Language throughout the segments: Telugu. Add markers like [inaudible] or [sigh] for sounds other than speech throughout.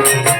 ఏమైతుంది నీకు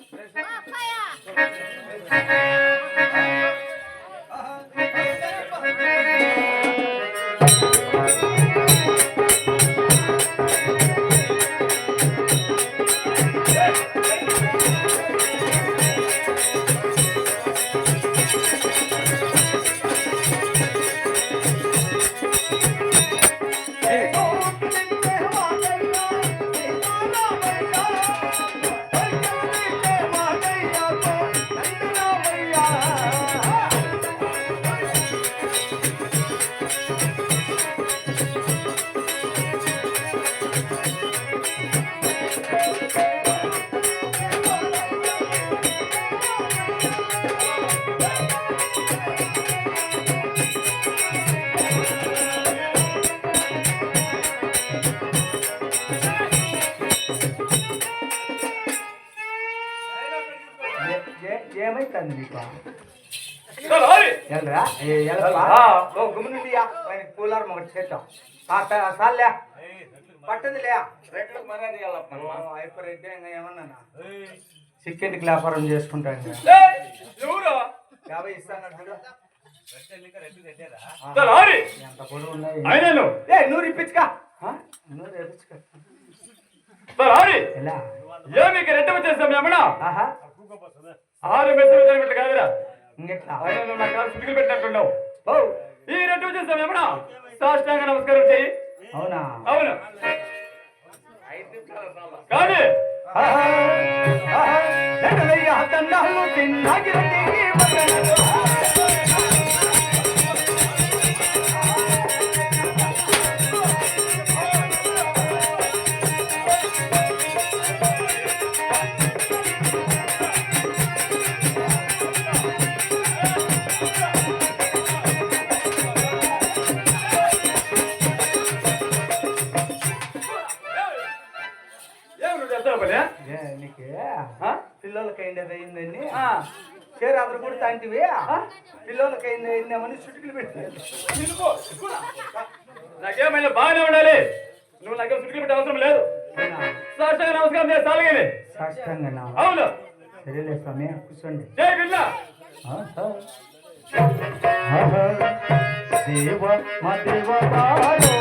హరి ఎల్రా ఎల్రా? ఓ గుమ్మునుండియా పైన కూలర్ ఒకటి చేద్దాం. సార్లే మర్యాద ఇవ్వాలప్ప అయిపోయితే ఇంకా ఏమన్నా చికెన్కి వ్యాపారం చేసుకుంటాను ఎవరు? యాభై ఇస్తాను ఎంత పొడవు ఉన్నాయి అయినాను ఏ నూరు ఇప్పించుకా? నూరు ఇప్పించుకా. ఏమి రెట్ట వచ్చేస్తాం ఏమన్నా ఆహా. ఆరు మెసేజ్ పెట్టినట్టు కాదురా. సిగ్గులు పెట్టినట్టున్నావు. ఓ. ఈ రెట్ట వచ్చేస్తాం ఏమన్నా? సాష్టాంగ నమస్కారం చెయ్యి. అవునా? అవును. కానీ తిన్నాగిరటి పిల్లలకి అయింది అయిందేమని చుట్టుకులు పెట్టి. నిలుపు. నాకేమైనా బాగానే ఉండాలి. నువ్వు నాకేం సుడికి పెట్టే అవసరం లేదు. సాష్టాంగ నమస్కారం చేస్తా అలాగే సాష్టంగా అవును. సరేలే స్వామి కూర్చోండి. జై. ఆహా. దేవ మా దేవతాలో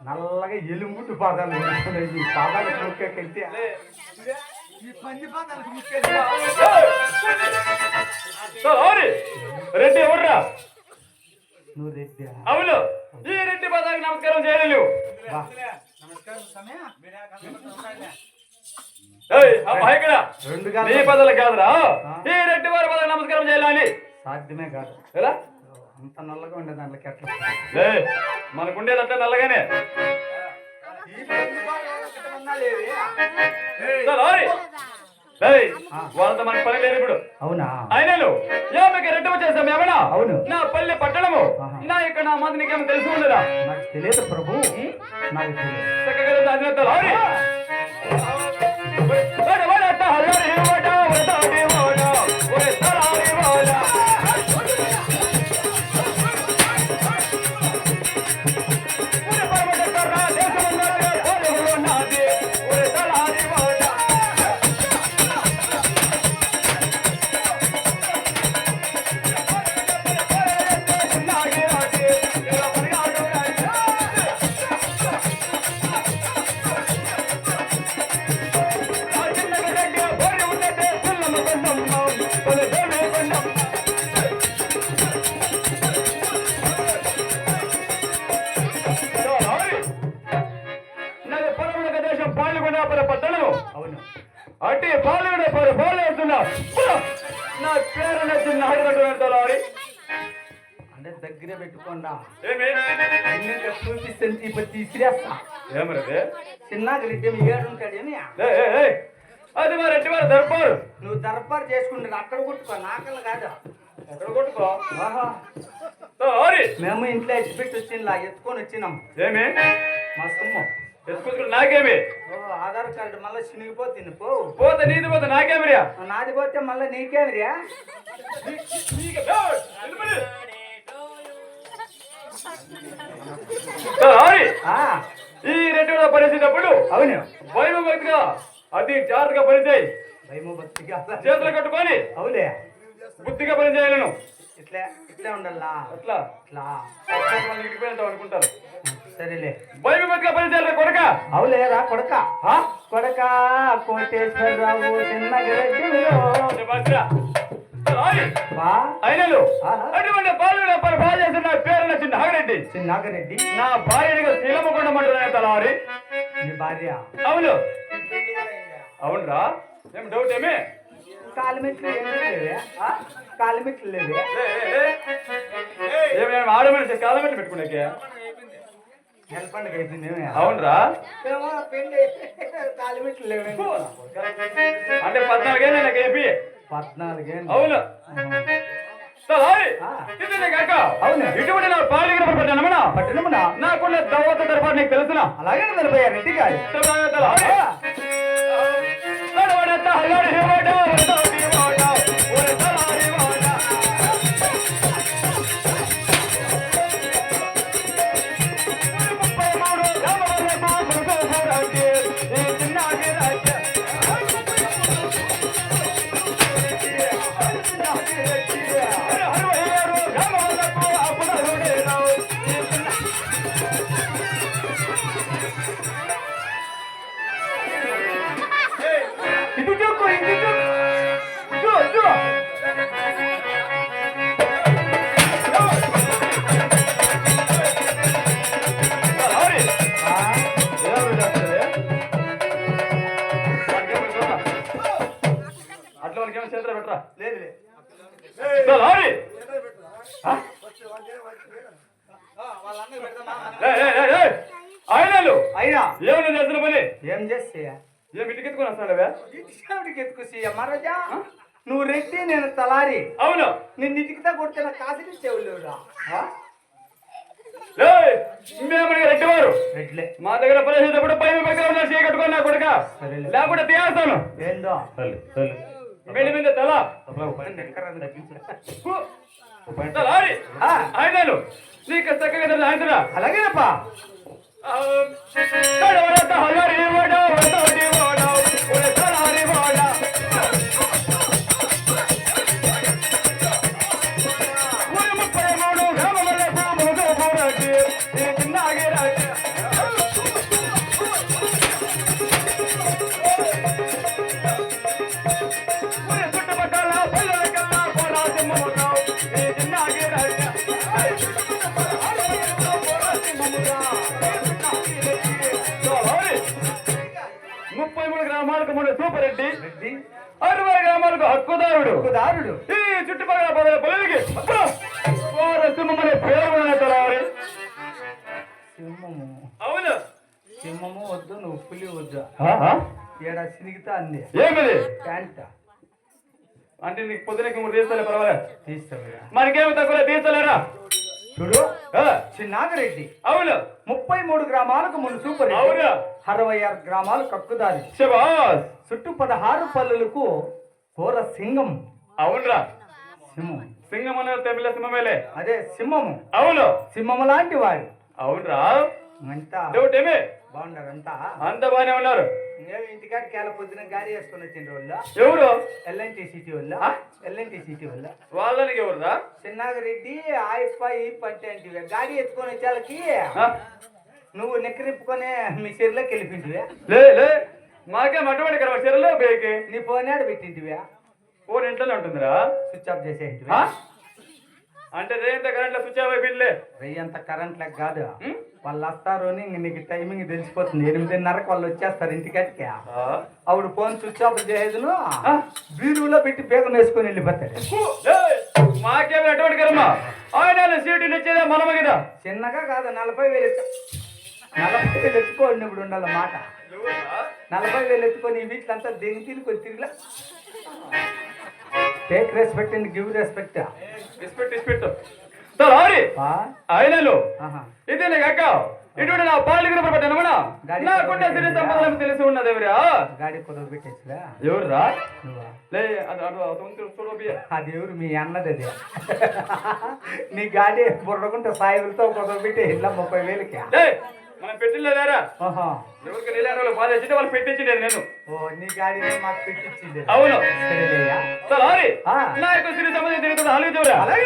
నల్లగా ఎలుముట్టు పాదాలు. ఈ పాదాలకు ముక్కే కంటే ఈ పంది పాదాలకు ముక్కే అవును రెడ్డి ఎవర్రా నువ్వు రెడ్డి అవును ఈ రెడ్డి పదానికి నమస్కారం చేయలేవు రెండు నీ గాలు పదాలు కాదురా ఈ రెడ్డి వారి పదాలకు నమస్కారం చేయాలని సాధ్యమే కాదు ఎలా అంత నల్లగా ఉండే దాంట్లోకి ఎట్లా మనకుండేది అట్లా నల్లగానే. వాళ్ళతో మనకు పని లేదు ఇప్పుడు. అవునా? అయినలు ఏమకి రెడ్డి వచ్చేసాం ఏమన్నా అవును. నా పల్లె పట్టణము. నా ఇక్కడ నా మంది నీకేమో తెలిసి ఉండదా? నాకు తెలియదు ప్రభు. నాకు తెలియదు. చక్కగా అది మా రెడ్డి వారి దర్బారు? నువ్వు దర్బార్ చేసుకుంటారు అక్కడ కొట్టుకో నాకల్లా కాదు. ఎక్కడ కొట్టుకో? మేము ఇంట్లో ఎత్తిపెట్టి వచ్చిందా ఎత్తుకొని వచ్చినాం. ఏమి? మా సొమ్ము. ఎత్తుకుంటున్నా నాకేమి? ఓ ఆధార్ కార్డు మళ్ళీ చినిగిపోతుంది పో. పోతే నీది పోతే నాకేమిరియా నాది పోతే మళ్ళీ నీకేమిరియా ఈ పరిస్థితి అప్పుడు అవును. వైభవంగా అతి జాగ్రత్తగా పనిచేయి. భయము భక్తిగా. చేతులు కట్టుకొని అవులే. బుద్ధిగా పని చేయాలను ఇట్లా ఇట్లా ఉండాలా? అట్లా ఇట్లా. ఇడిపోయినంత అనుకుంటారు. సరేలే. వైభవంగా పని చేయాలి కొడక. అవులే రా కొడక. కొడక కోటేశ్వరరావు చిన్న అయినలు. అటువంటి పాల్గొనే పని చేసిన నా పేరు నచ్చిన నాగరెడ్డి. చిన్నాగరెడ్డి నా భార్యనిగా శీలమకొండమంటున్నాయి తలారి నీ భార్య? అవును. అవునరా. ఏం డౌట్ ఏమి? కాలిమెట్లు ఏమీ లేవే? ఆ? కాలిమెట్లు లేవే? ఏమేమి ఆడమని కాలమెట్లు పెట్టుకున్నాకే? అవునరా. అంటే పద్నాలుగేళ్ళు నాకు అయిపోయి పద్నాలుగేళ్ళు అవును. ఇటువంటి నా పాలిగిన పట్టణమనా పట్టణమున నాకున్న దవ్వత దర్బార్ నీకు తెలుసునా? అలాగే నిలబోయా రెడ్డి గారు? ఇటుకితే కొడితే నాకు కాసి చెవులేవురా ఏయ్, మేమనగా రెడ్డివారు. రెడ్లే. మా దగ్గర పరిస్థితి పై పక్కన ఉన్న చేయి కట్టుకొని నా కొడుక. లేకపోతే తీయేస్తాను. ఏందో? మెల్లి మీద తల. అలాగేనప్పా తలారి ఆయనలు నీకు చక్కగా ఆయనరా హల్లారి మూడు గ్రామాలకు మూడు సూపర్ రెడ్డి రెడ్డి అరవై గ్రామాలకు హక్కుదారుడు. దారుడు ఈ చుట్టుపక్కల పదల పల్లెలకి సింహమనే పేరు తలవారి సింహము. అవును. సింహము వద్దు నువ్వు పులి వద్దు. ఏడ సినిగితా అంది. ఏమిది? ప్యాంట్. అంటే నీకు పొద్దునకి మూడు తీస్తలే పర్వాలేదు తీస్తావురా. మనకేమి తక్కువ తీస్తలేరా? చూడు చిన్నాగరెడ్డి అవును. ముప్పై మూడు గ్రామాలకు మును సూపర్ అవునా. అరవై ఆరు గ్రామాలు కక్కుదారి శబాస్! చుట్టూ పదహారు పల్లెలకు కూర సింగం. అవునరా. సింహం. సింగం అనే తమిళ సింహమేలే. అదే సింహము అవును. సింహము లాంటి వాడు. అవునరా. అంతా ఏమి? బాగుండారు అంతా అంత బాగానే ఉన్నారు. ఇంకేమి ఇంటికాడ కేల పొద్దున గాడి వేసుకొని వచ్చిన వాళ్ళు ఎవరు? ఎల్ఎన్టీ సిటీ వల్ల. ఎల్ఎన్టీ సిటీ వల్ల. వాళ్ళనికి ఎవరురా? చిన్నాగరెడ్డి ఆయప్ప ఈ పట్టి అంటే గాడి ఎత్తుకొని వచ్చేళ్ళకి? నువ్వు నెక్కరిప్పుకొని మీ చెరువులోకి వెళ్ళిపోయింటివే? లే లే మాకేం అటువంటి కదా చెరలో బేకి. నీ ఫోన్ ఆడ పెట్టింటివే? ఫోన్ ఇంట్లోనే ఉంటుందిరా. స్విచ్ ఆఫ్ చేసేటివే ఆ? అంటే రేంత కరెంట్ స్విచ్ ఆఫ్ అయిపోయిందిలే. రెయ్యంత కరెంట్ లెక్క కాదు? వాళ్ళు వస్తారు అని ఇంక నీకు టైమింగ్ తెలిసిపోతుంది. ఎనిమిదిన్నరకు వాళ్ళు వచ్చేస్తారు ఇంటికటికి? ఆవిడ ఫోన్ స్విచ్ ఆఫ్ చేసేదును. ఆ? బీరువులో పెట్టి బేగం వేసుకొని వెళ్ళిపోతాడు. మాకేమి అటువంటి కర్మ? ఆయన సీటు ఇచ్చేదే మనము కదా. చిన్నగా కాదు నలభై వేలు నలభై వేలు ఎత్తుకోండి ఇప్పుడు ఉండాలి మాట నలభై వేలు ఎత్తుకొని ఈ వీటిలంతా దిగి తిరిగి తిరిగిలా? Take respect and give respect ఇస్పెట్టు ఇస్పెట్టు సారీ ఆయనలు ఆహా. ఇది నీకు అక్క. ఇటువంటి నా పాలు గురి పట్టానమనా గాడి నాకుంటే సిరి సంపదలు తెలిసి ఉన్నది ఎవరా గాడి కుదవ పెట్టేసిరా? ఎవరురా? నువ్వా? లే అది అటు తొంతులు చూడబియ్య అది ఎవరు? మీ అన్నది అది. [laughs] నీ గాడి బుర్రకుంటే సాయిలతో కుదవ పెట్టి ఇలా ముప్పై వేలకి. మనం పెట్టిలేదారా ఎవరికి బాధ వచ్చింటే వాళ్ళు పెట్టించిండేది నేను. ఓ నీ గాడిని మాకు పెట్టించింది అవును. సారీ. నా యొక్క అలాగే చూడరా అలాగే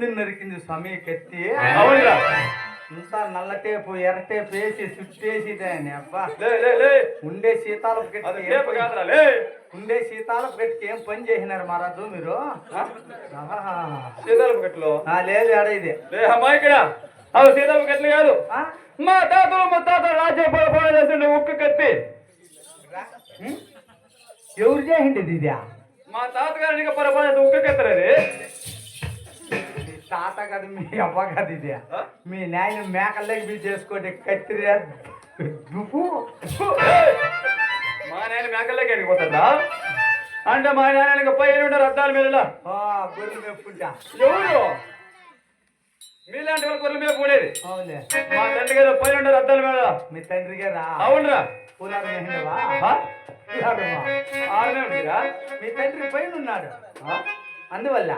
మందిని నరికింది స్వామి కత్తి ఇంత నల్ల టేపు ఎర్ర టేపు వేసి చుట్టేసి దాన్ని అబ్బా. లే లే లే. ఉండే శీతాలపు అది గట్టికి ఏం టేపు పని- కాదురా లే. ఉండే శీతాలపు గట్టికి ఏం పని చేసినారు మహారాజు మీరు. సీతారామ గట్లు ఆ, లేదు ఆడ ఇది? ఇక్కడ అవి గట్లు కాదు? మా తాతలు మా తాత రాజ్య పరిపాలన చేస్తుండే ఉక్కు కత్తి? ఎవరు చేసిండేది ఇది? మా తాతగారికి పరిపాలన చేస్తే ఉక్కు కత్తరది తాత కదా మీ అవ్వ కదా ఇది? మీ నాయన మేకల్లోకి మీరు చేసుకోండి కత్తిరి దుప్పు! మా నాయన మేకల్లోకి వెళ్ళిపోతుందా అంటే మా నాయన పైన ఉంటారు అద్దాల మీద ఆ, గొర్రెలు మెప్పుకుంటా ఎవరు? మీలాంటి వాళ్ళ గొర్రెల మీద పోలేదు అవునులే. మా తండ్రి గారు పైన ఉంటారు అద్దాల మీద మీ తండ్రి గారా? అవునరా. పూలారు మీ తండ్రి పైన ఉన్నాడు? అందువల్ల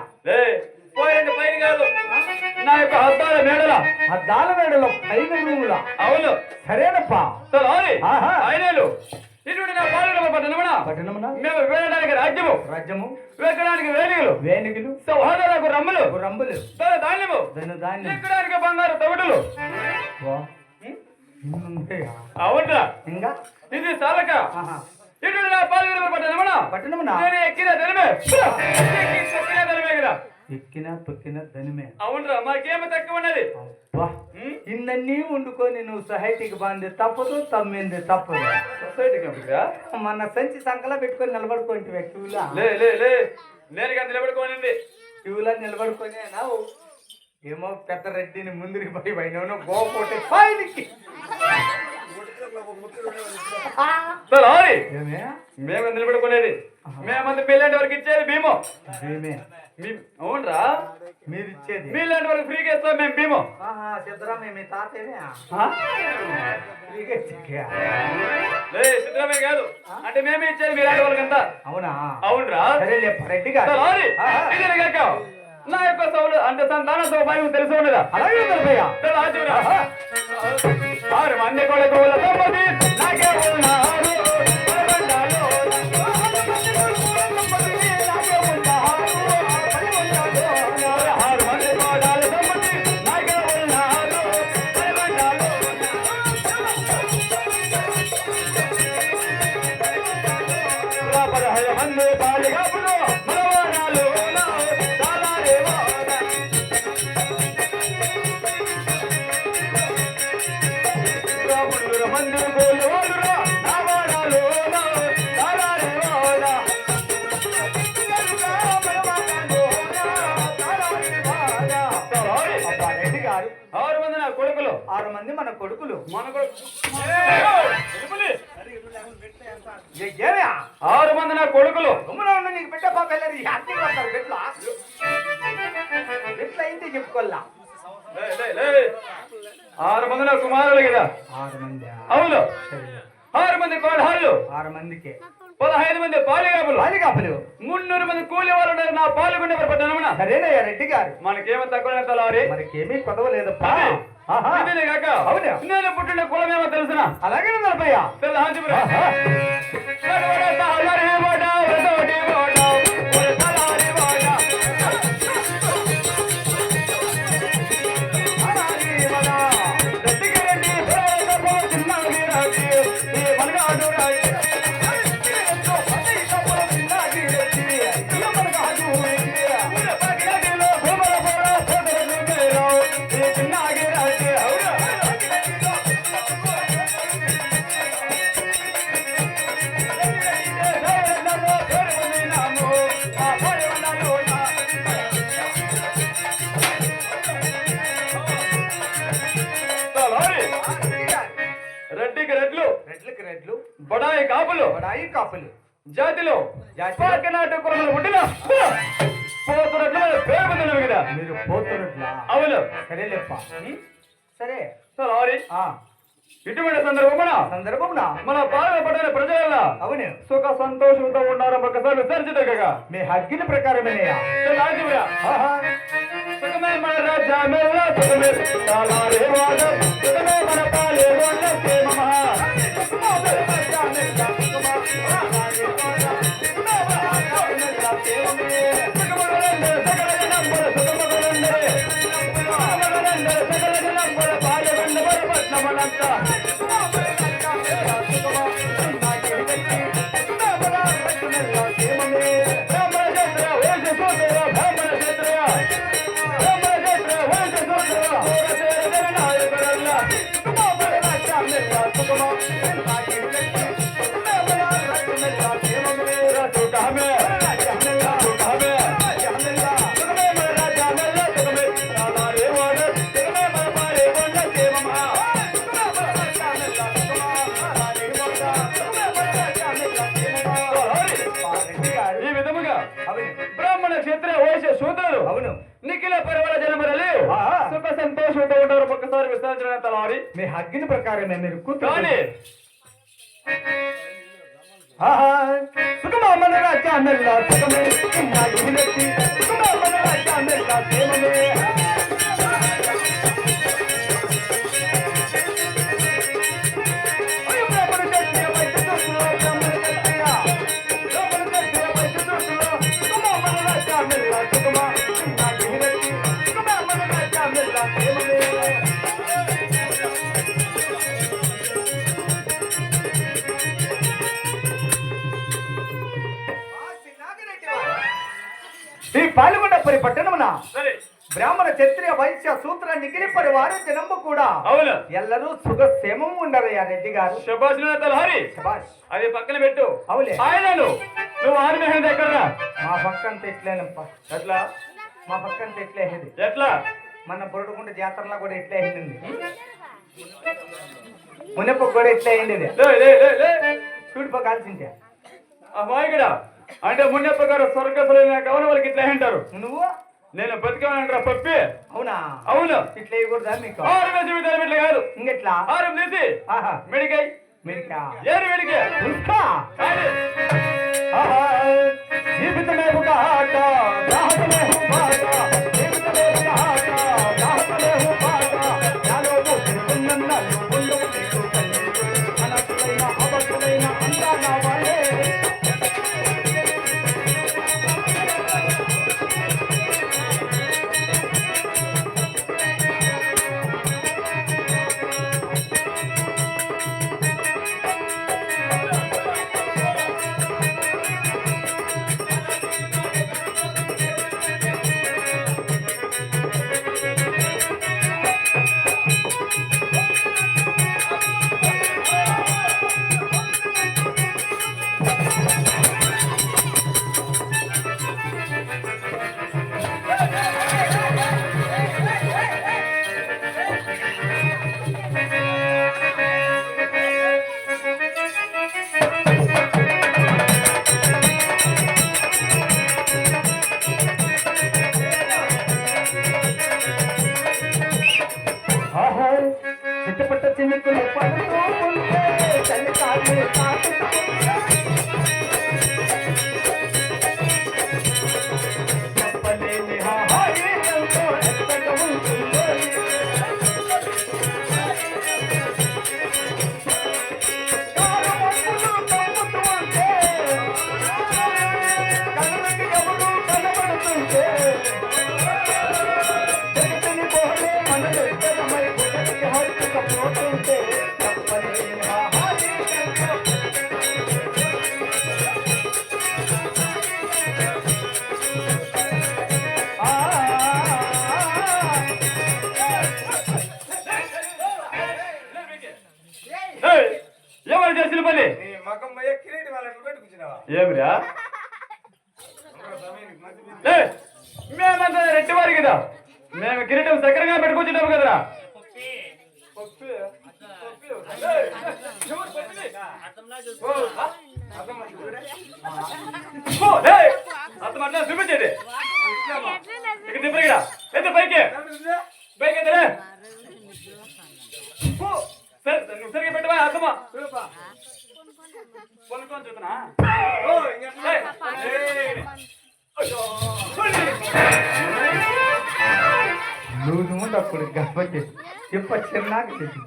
లే పోయింది పైన కాదు. నా యొక్క అద్దాల మేడల. ఆ దాల మేడలో పైన రూములా అవును. సరేనప్పా. ఆయనలు. ఇటువంటి నా పాలన పట్టణమున? పట్టణమున? మేము వేయడానికి రాజ్యము. రాజ్యము. వెక్కడానికి వేలికలు వేణుగులు సౌహార్దాలకు రమ్ములు. రంబులు తల ధాన్యము. ధను ధాన్యం. ఎక్కడానికి బంగారు తవుడులు? అవునరా ఇంకా? ఇది ఆహా. ఇటువంటి నా పాలన పట్టణమున? పట్టణమున? నేను ఎక్కిన ధనమే. ఎక్కి తొక్కిన ధనమే కదా. ఎక్కినా తొక్కినా ధనిమే అవునరా మాకేమి తక్కువ ఉన్నది? ఇన్నన్నీ వండుకొని నువ్వు సొసైటీకి బాంది తప్పదు తమ్మింది తప్పదు. సొసైటీ కంపెనీగా మన సంచి సంకలా పెట్టుకొని నిలబడుకోండి క్యూలా. లే లే లే. కదా నిలబడుకోనండి క్యూలా నిలబడుకొని నావు ఏమో పెద్ద రెడ్డిని ముందుకి పోయి పోయినావు గోపోతే పైకి మేము నిలబడుకునేది. మేమంతా మీలాంటి వరకు ఇచ్చేది భీమో. ఏమే మీ అవునరా? మీరు ఇచ్చేది మీలాంటి వరకు ఫ్రీగా ఇస్తాం మేము ఆహా సిద్ధరామయ్య మీ కాదు అంటే మేమే ఇచ్చేది మీలాంటి వాళ్ళకంతా. అవునా? అవునరా? నా యొక్క సౌలు అంటే సంతాన సౌభాగ్యం తెలిసి అలాగే తలాచురా ఆరు మంది నా కొడుకులు. ఆరు మంది మన కొడుకులు మన కొడుకు ఆరు మంది నా కొడుకులు గమ్మున నీకు బిడ్డ పాప వెళ్ళరు అద్దె బిడ్డలు బిడ్డలు అయితే చెప్పుకోల్లా ఆరు మంది నా కుమారులు కదా. ఆరు మంది అవును. ఆరు మంది కోడహాళ్ళు ఆరు మందికి. పదహైదు మంది పాలిగాపులు. బాలికాపులు మున్నూరు మంది కూలి వాళ్ళు ఉన్నారు. నా పాల్గొండే పట్టణమున సరేనయ్యా రెడ్డి గారు. మనకేమో తక్కువ తలారి మనకేమీ కొదవలేదప్పా అదే. ఇదేనే కాక. అవునా? నేను పుట్టిన కులమేమో తెలుసునా? అలాగే నలభయ్య? తెల్ల హాజీపురం. సరేలేప్ప సరే. సారీ ఇటువంటి సందర్భమున సందర్భంనా మన బాధపడిన ప్రజల అవును. సుఖ సంతోషంతో ఉండాలని ఒకసారి విసర్జితగా మీ హగ్గిన ప్రకారమేనయ్యా. ఆహా. సుఖమే మన మన పాలే తలారి మీ హగ్గిన ప్రకారమే మీరు కూతురు కానీ ఆహా సుఖమామల రాజ్యామెల్ల సుఖమే నా ఇల్లెత్తి సుఖమామల పట్టణమున సరే. బ్రాహ్మణ క్షత్రియ వైశ్య సూత్ర నిగిరి పరివారు జనము కూడా అవును. ఎల్లరూ సుఖక్షేమం ఉండరయ్యా రెడ్డి గారు. శబాష్ తలహరి శభాష్. అది పక్కన పెట్టు. అవులే. ఆయనను. నువ్వు ఆర్మీ ఎక్కడరా? మా పక్కన తెట్లేనప్ప ఎట్లా? మా పక్కన తెట్లేసేది ఎట్లా? మన బొరడుకుంట జాతరలో కూడా ఇట్లా అయింది మునప్ప కూడా ఇట్లా అయింది చూడిపో కాల్సింటే ఆ ఇక్కడ అంటే మున్నప్ప గారు స్వర్గసులైన కవన వాళ్ళకి ఇట్లా అంటారు. నువ్వు? నేను బతికానంటారా పప్పి? అవునా? అవును. ఇట్లా వేయకూడదా మీకు? ఆరు వేసి జీవితాలు ఇట్లా కాదు. ఇంకెట్లా? ఆరు తీసి ఆహా. మెడికాయ్. మీరికా ఏరు మెడికే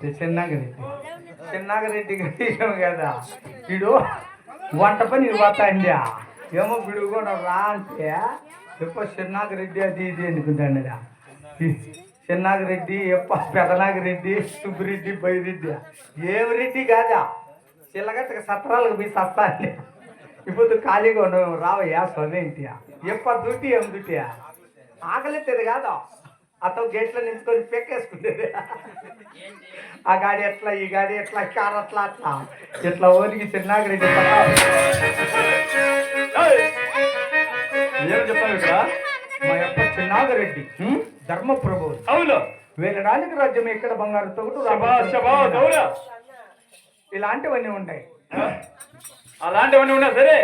చిన్నాగరెడ్డి చిన్నాగిరెడ్డి. చిన్నాగరెడ్డి గారు కదా. వీడు వంట పని పోతాండా ఏమో వీడు కూడా రా అంటే చెప్ప చిన్నాగరెడ్డి అది ఇది అనుకుంటాండిరా చిన్నాగిరెడ్డి ఎప్ప పెదనాగరెడ్డి సుబ్బిరెడ్డి బైరెడ్డి ఏం రెడ్డి కాదా? చిల్లగట్టక సత్రాలకు పోయి సస్తా అండి. ఇప్పుడు ఖాళీగా ఉండవు రావయ్యా సొన్నేంటియా ఎప్ప దుట్టి ఏం దుట్టియా ఆకలి కాదా? అతను గేట్లో నించుకొని పెక్కేసుకునేది ఆ గాడి ఎట్లా ఈ గాడి ఎట్లా కారు అట్లా అట్లా. ఇట్లా ఓనికి చిన్నాగరెడ్డి ఏం చెప్తాను ఇక్కడ? మా యొక్క చిన్నాగరెడ్డి? ధర్మప్రభు అవును. వీళ్ళడానికి రాజ్యం ఎక్కడ బంగారు తోడు శబా శబా గౌర ఇలాంటివన్నీ ఉంటాయి. అలాంటివన్నీ ఉన్నా సరే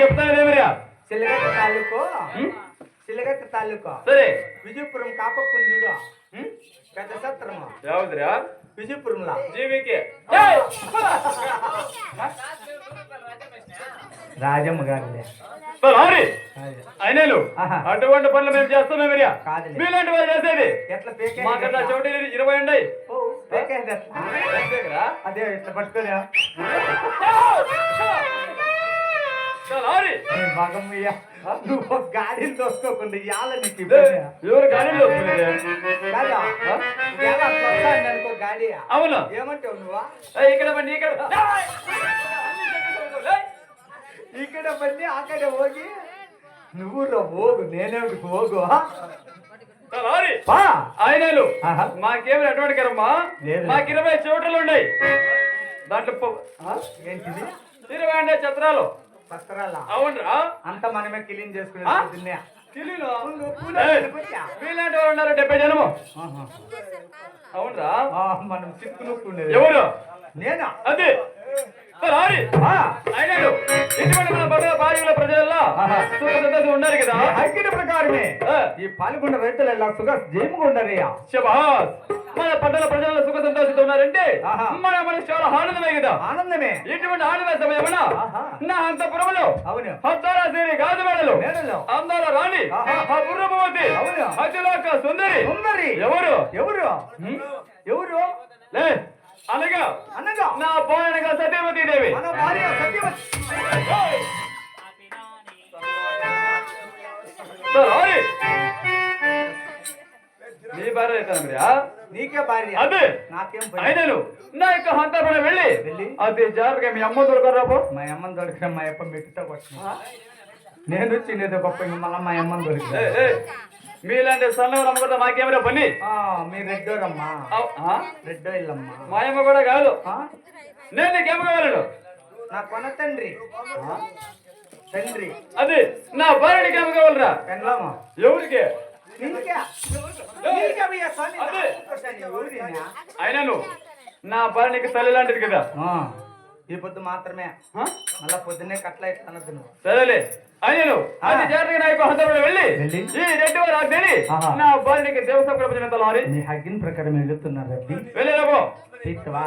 చెప్తాను ఏమిరా చిల్లగట్ట తాలూకు? తాలూకు సరే విజయపురం హ్మ్? పెద్ద సత్రము యావద్రా విజయపురంలా జీవికి రాజమ్మ గారిలే. అయినాలు. అటువంటి పనులు మేము చేస్తున్నాం కాదులే. మీలాంటి వాళ్ళు చేసేది ఎట్లా మాకన్నా చోటి ఇరవై ఉన్నాయి? అదే ఇట్లా పట్టుకోలే లారీ మగమ్మయ్య నువ్వు గాడిని దోసుకోకుండా ఇవాళ నీకు ఎవరు అనుకో గాడి అవును. ఏమంటావు నువ్వా? ఇక్కడ బండి ఇక్కడ! ఇక్కడ బండి అక్కడ ಹೋಗಿ నువ్వు ఓగు నేనేమిటి ఓగు తలారి పా. ఆయనలు. మాకేమి అటువంటి కరమ్మా. మాకు ఇరవై చోటలు ఉన్నాయి. దాంట్లో ఇరవై అంటే చత్రాలు పత్రాల అవునరా? అంత మనమే క్లీన్ చేసుకునే. వీళ్ళంటి వాళ్ళు ఉన్నారు డెబ్బై జనము. అవునరా? మనం చిక్కు నొక్కుండేది ఎవరు? నేనా? అది. ఉన్నారు కదా. హైకిట ప్రకారమే. ఈ పాల్గొన్న రైతులు ఎలా సుఖ జయముకుంటారయ్యా శబాస్ మన పట్టణ ప్రజల్లో సుఖ సంతోషంతో ఉన్నారంటే. మన మనసు చాలా ఆనందమే కదా. ఆనందమే. ఇటువంటి ఆనంద సమయమున. నా అంతపురములో అవును. హస్తాల శ్రీ గాజుమేడలు మేడలో. అందాల రాణి అవును. అతిలోక సుందరి. సుందరి. ఎవరు? ఎవరు? ఎవరు? లే. అనగా అనగా. నా పోయనగా సత్యవతి దేవి. మన భార్య సత్యవతి. నీ భార్య అవుతాను? నీకే భార్య. అదే. నాకేం అయినను. నా యొక్క హంతపడ వెళ్ళి. వెళ్ళి? అది జాగ్రత్తగా మీ అమ్మ దొరకరాబో మా అమ్మని దొరికిన మా అప్ప మెట్టుతో నేను చిన్నది గొప్ప మళ్ళీ మా అమ్మని దొరికిన మీలాంటి సన్నగా నమ్మకం మాకేమైనా పని ఆ, మీ రెడ్డోరమ్మా? రెడ్డో ఇల్లమ్మా మా అమ్మ కూడా కాదు? నేను నీకేమ కావాలను నా కొన తండ్రి. తండ్రి. అది నా భార్యకి ఏమ కావాలరా? పెండ్లామా ఎవరికి? నీకే. నీకే ఎవరినా? అయినను నా భార్యకి తల్లి లాంటిది కదా. ఈ పొద్దు మాత్రమే? మళ్ళా పొద్దున్నే కట్ల అనద్దు నువ్వు? అది వెళ్ళి వెళ్ళి? ఈ రెడ్డి వారు ఆజ్ఞని ఆహా. నా భార్యకి దేవస్థానం ప్రపంచం లారీ నీ హగ్గిన ప్రకారం వెళ్తున్నారు తీర్చవా?